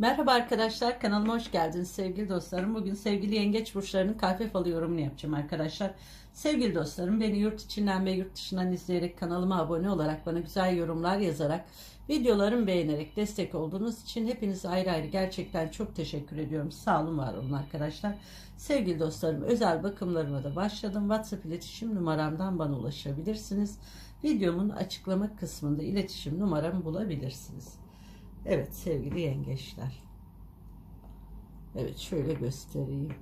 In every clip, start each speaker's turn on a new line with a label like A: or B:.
A: Merhaba arkadaşlar kanalıma hoş geldiniz sevgili dostlarım. Bugün sevgili yengeç burçlarının kahve falı yorumunu yapacağım arkadaşlar. Sevgili dostlarım beni yurt içinden ve yurt dışından izleyerek kanalıma abone olarak bana güzel yorumlar yazarak videolarımı beğenerek destek olduğunuz için hepinize ayrı ayrı gerçekten çok teşekkür ediyorum. Sağ olun var olun arkadaşlar. Sevgili dostlarım özel bakımlarıma da başladım. WhatsApp iletişim numaramdan bana ulaşabilirsiniz. Videomun açıklama kısmında iletişim numaramı bulabilirsiniz. Evet sevgili yengeçler. Evet şöyle göstereyim.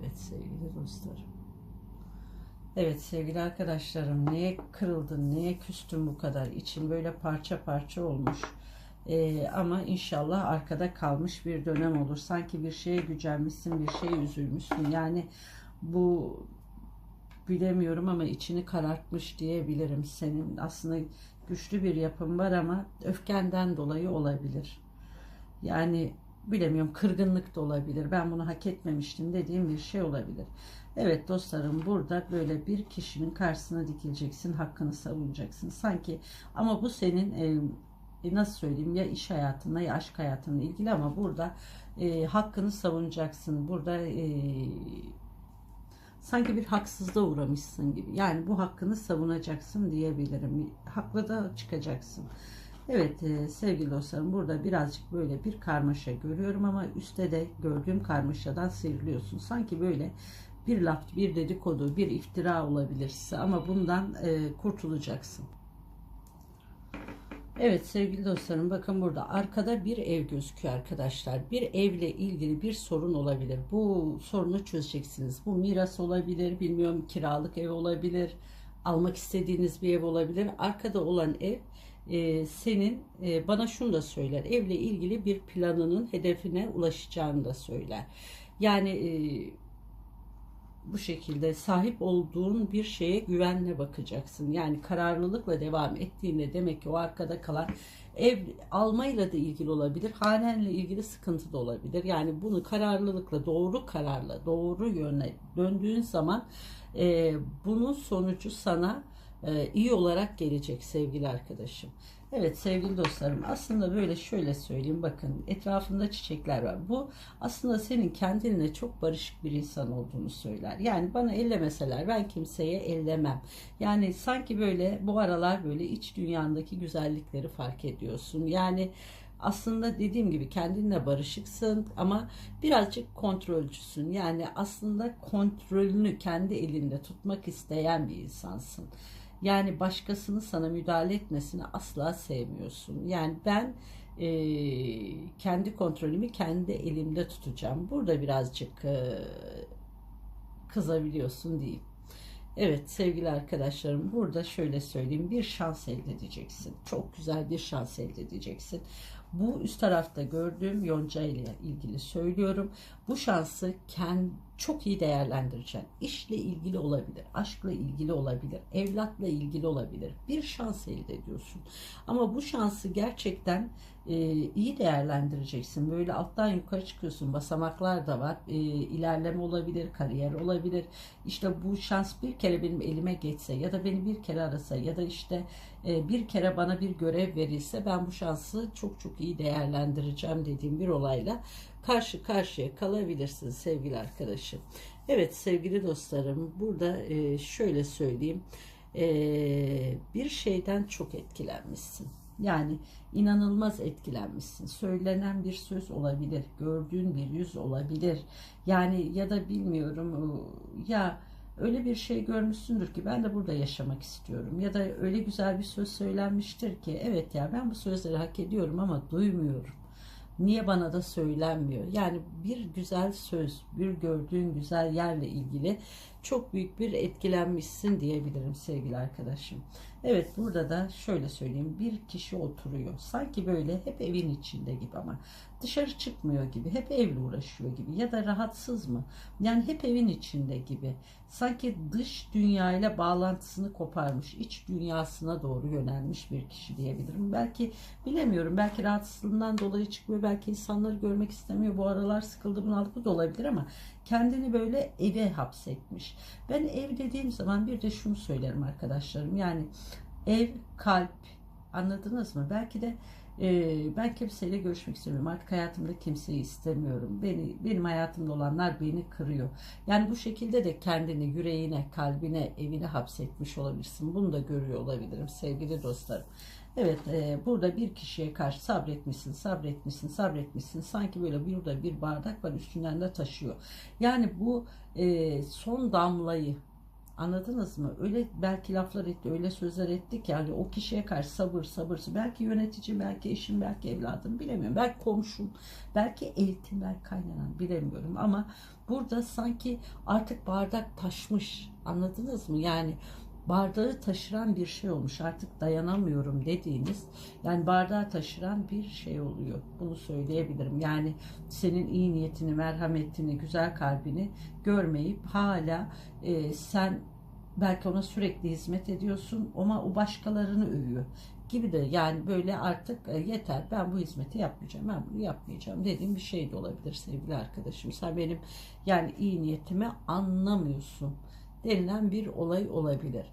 A: Evet sevgili dostlarım. Evet sevgili arkadaşlarım neye kırıldın neye küstün bu kadar için böyle parça parça olmuş. Ee, ama inşallah arkada kalmış bir dönem olur. Sanki bir şeye gücenmişsin bir şeye üzülmüşsün. Yani bu bilemiyorum ama içini karartmış diyebilirim senin. Aslında güçlü bir yapım var ama öfkenden dolayı olabilir. Yani bilemiyorum kırgınlık da olabilir. Ben bunu hak etmemiştim dediğim bir şey olabilir. Evet dostlarım burada böyle bir kişinin karşısına dikileceksin, hakkını savunacaksın. Sanki ama bu senin e, nasıl söyleyeyim ya iş hayatına ya aşk hayatına ilgili ama burada e, hakkını savunacaksın. Burada e, sanki bir haksızlığa uğramışsın gibi. Yani bu hakkını savunacaksın diyebilirim. Haklı da çıkacaksın. Evet e, sevgili dostlarım burada birazcık böyle bir karmaşa görüyorum ama üstte de gördüğüm karmaşadan sıyrılıyorsun. Sanki böyle bir laf, bir dedikodu, bir iftira olabilirse ama bundan e, kurtulacaksın. Evet sevgili dostlarım bakın burada arkada bir ev gözüküyor arkadaşlar. Bir evle ilgili bir sorun olabilir. Bu sorunu çözeceksiniz. Bu miras olabilir, bilmiyorum kiralık ev olabilir, almak istediğiniz bir ev olabilir. Arkada olan ev e, senin e, bana şunu da söyler. Evle ilgili bir planının hedefine ulaşacağını da söyler. Yani e, bu şekilde sahip olduğun bir şeye güvenle bakacaksın. Yani kararlılıkla devam ettiğinde demek ki o arkada kalan ev almayla da ilgili olabilir. Hanenle ilgili sıkıntı da olabilir. Yani bunu kararlılıkla doğru kararla doğru yöne döndüğün zaman e, bunun sonucu sana e, iyi olarak gelecek sevgili arkadaşım. Evet sevgili dostlarım aslında böyle şöyle söyleyeyim bakın etrafında çiçekler var. Bu aslında senin kendine çok barışık bir insan olduğunu söyler. Yani bana ellemeseler ben kimseye ellemem. Yani sanki böyle bu aralar böyle iç dünyandaki güzellikleri fark ediyorsun. Yani aslında dediğim gibi kendinle barışıksın ama birazcık kontrolcüsün. Yani aslında kontrolünü kendi elinde tutmak isteyen bir insansın. Yani başkasının sana müdahale etmesini asla sevmiyorsun. Yani ben e, kendi kontrolümü kendi elimde tutacağım. Burada birazcık e, kızabiliyorsun değil. Evet sevgili arkadaşlarım burada şöyle söyleyeyim bir şans elde edeceksin. Çok güzel bir şans elde edeceksin. Bu üst tarafta gördüğüm yonca ile ilgili söylüyorum. Bu şansı kendi çok iyi değerlendireceksin. İşle ilgili olabilir, aşkla ilgili olabilir, evlatla ilgili olabilir. Bir şans elde ediyorsun. Ama bu şansı gerçekten e, iyi değerlendireceksin. Böyle alttan yukarı çıkıyorsun. Basamaklar da var. E, ilerleme olabilir, kariyer olabilir. İşte bu şans bir kere benim elime geçse ya da beni bir kere arasa ya da işte bir kere bana bir görev verilse ben bu şansı çok çok iyi değerlendireceğim dediğim bir olayla karşı karşıya kalabilirsiniz sevgili arkadaşım. Evet sevgili dostlarım burada e, şöyle söyleyeyim e, bir şeyden çok etkilenmişsin. Yani inanılmaz etkilenmişsin. Söylenen bir söz olabilir, gördüğün bir yüz olabilir. Yani ya da bilmiyorum ya öyle bir şey görmüşsündür ki ben de burada yaşamak istiyorum. Ya da öyle güzel bir söz söylenmiştir ki evet ya ben bu sözleri hak ediyorum ama duymuyorum. Niye bana da söylenmiyor? Yani bir güzel söz, bir gördüğün güzel yerle ilgili çok büyük bir etkilenmişsin diyebilirim sevgili arkadaşım. Evet burada da şöyle söyleyeyim bir kişi oturuyor. Sanki böyle hep evin içinde gibi ama dışarı çıkmıyor gibi. Hep evle uğraşıyor gibi ya da rahatsız mı? Yani hep evin içinde gibi. Sanki dış dünyayla bağlantısını koparmış, iç dünyasına doğru yönelmiş bir kişi diyebilirim. Belki bilemiyorum. Belki rahatsızlığından dolayı çıkmıyor. Belki insanları görmek istemiyor. Bu aralar sıkıldı bunaldı da olabilir ama kendini böyle eve hapsetmiş. Ben ev dediğim zaman bir de şunu söylerim arkadaşlarım. Yani ev, kalp, Anladınız mı? Belki de e, ben kimseyle görüşmek istemiyorum. Artık hayatımda kimseyi istemiyorum. Beni benim hayatımda olanlar beni kırıyor. Yani bu şekilde de kendini yüreğine, kalbine, evine hapsetmiş olabilirsin. Bunu da görüyor olabilirim sevgili dostlarım. Evet, e, burada bir kişiye karşı sabretmişsin, sabretmişsin, sabretmişsin. Sanki böyle burada bir bardak var üstünden de taşıyor. Yani bu e, son damlayı Anladınız mı? Öyle belki laflar etti, öyle sözler etti ki yani o kişiye karşı sabır sabır. Belki yönetici, belki eşim, belki evladım bilemiyorum. Belki komşum, belki eltim, belki kaynanan bilemiyorum. Ama burada sanki artık bardak taşmış. Anladınız mı? Yani bardağı taşıran bir şey olmuş. Artık dayanamıyorum dediğiniz yani bardağı taşıran bir şey oluyor. Bunu söyleyebilirim. Yani senin iyi niyetini, merhametini, güzel kalbini görmeyip hala e, sen belki ona sürekli hizmet ediyorsun ama o başkalarını övüyor gibi de yani böyle artık e, yeter ben bu hizmeti yapmayacağım ben bunu yapmayacağım dediğim bir şey de olabilir sevgili arkadaşım sen benim yani iyi niyetimi anlamıyorsun denilen bir olay olabilir.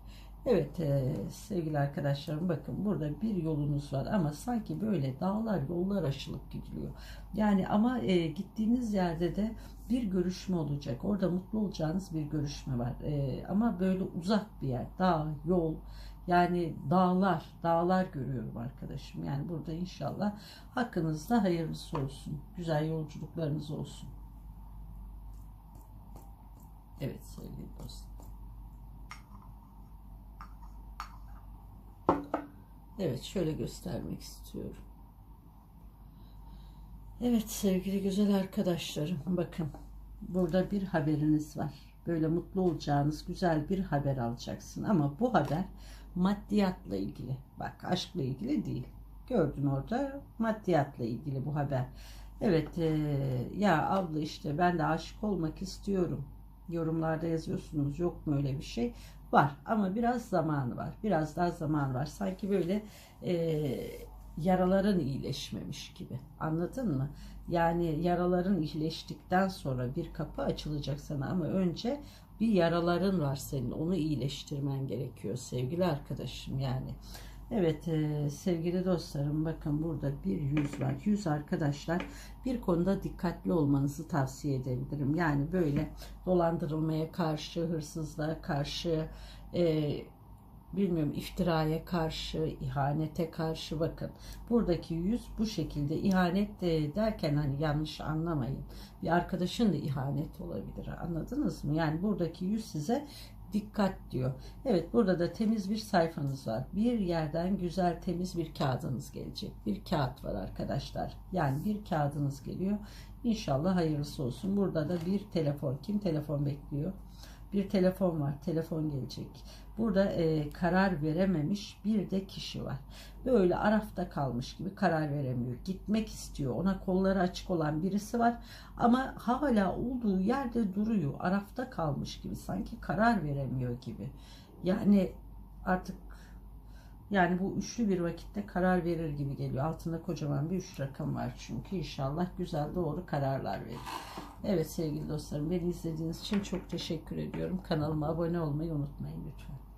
A: Evet e, sevgili arkadaşlarım bakın burada bir yolunuz var ama sanki böyle dağlar yollar aşılıp gidiliyor. Yani ama e, gittiğiniz yerde de bir görüşme olacak. Orada mutlu olacağınız bir görüşme var. E, ama böyle uzak bir yer. Dağ, yol yani dağlar, dağlar görüyorum arkadaşım. Yani burada inşallah hakkınızda hayırlısı olsun. Güzel yolculuklarınız olsun. Evet sevgili dostum. Evet şöyle göstermek istiyorum. Evet sevgili güzel arkadaşlarım bakın burada bir haberiniz var. Böyle mutlu olacağınız güzel bir haber alacaksın ama bu haber maddiyatla ilgili. Bak aşkla ilgili değil. Gördün orada maddiyatla ilgili bu haber. Evet e, ya abla işte ben de aşık olmak istiyorum. Yorumlarda yazıyorsunuz yok mu öyle bir şey? Var ama biraz zamanı var. Biraz daha zaman var. Sanki böyle e, yaraların iyileşmemiş gibi. Anladın mı? Yani yaraların iyileştikten sonra bir kapı açılacak sana ama önce bir yaraların var senin. Onu iyileştirmen gerekiyor sevgili arkadaşım yani. Evet e, sevgili dostlarım bakın burada bir yüz var. Yüz arkadaşlar bir konuda dikkatli olmanızı tavsiye edebilirim. Yani böyle dolandırılmaya karşı, hırsızlığa karşı, e, bilmiyorum iftiraya karşı, ihanete karşı bakın. Buradaki yüz bu şekilde ihanet de derken hani yanlış anlamayın. Bir arkadaşın da ihanet olabilir anladınız mı? Yani buradaki yüz size dikkat diyor. Evet burada da temiz bir sayfanız var. Bir yerden güzel temiz bir kağıdınız gelecek. Bir kağıt var arkadaşlar. Yani bir kağıdınız geliyor. İnşallah hayırlısı olsun. Burada da bir telefon. Kim telefon bekliyor? Bir telefon var. Telefon gelecek. Burada e, karar verememiş bir de kişi var. Böyle arafta kalmış gibi karar veremiyor. Gitmek istiyor. Ona kolları açık olan birisi var. Ama hala olduğu yerde duruyor. Arafta kalmış gibi. Sanki karar veremiyor gibi. Yani artık yani bu üçlü bir vakitte karar verir gibi geliyor. Altında kocaman bir üç rakam var çünkü. inşallah güzel doğru kararlar verir. Evet sevgili dostlarım beni izlediğiniz için çok teşekkür ediyorum. Kanalıma abone olmayı unutmayın lütfen.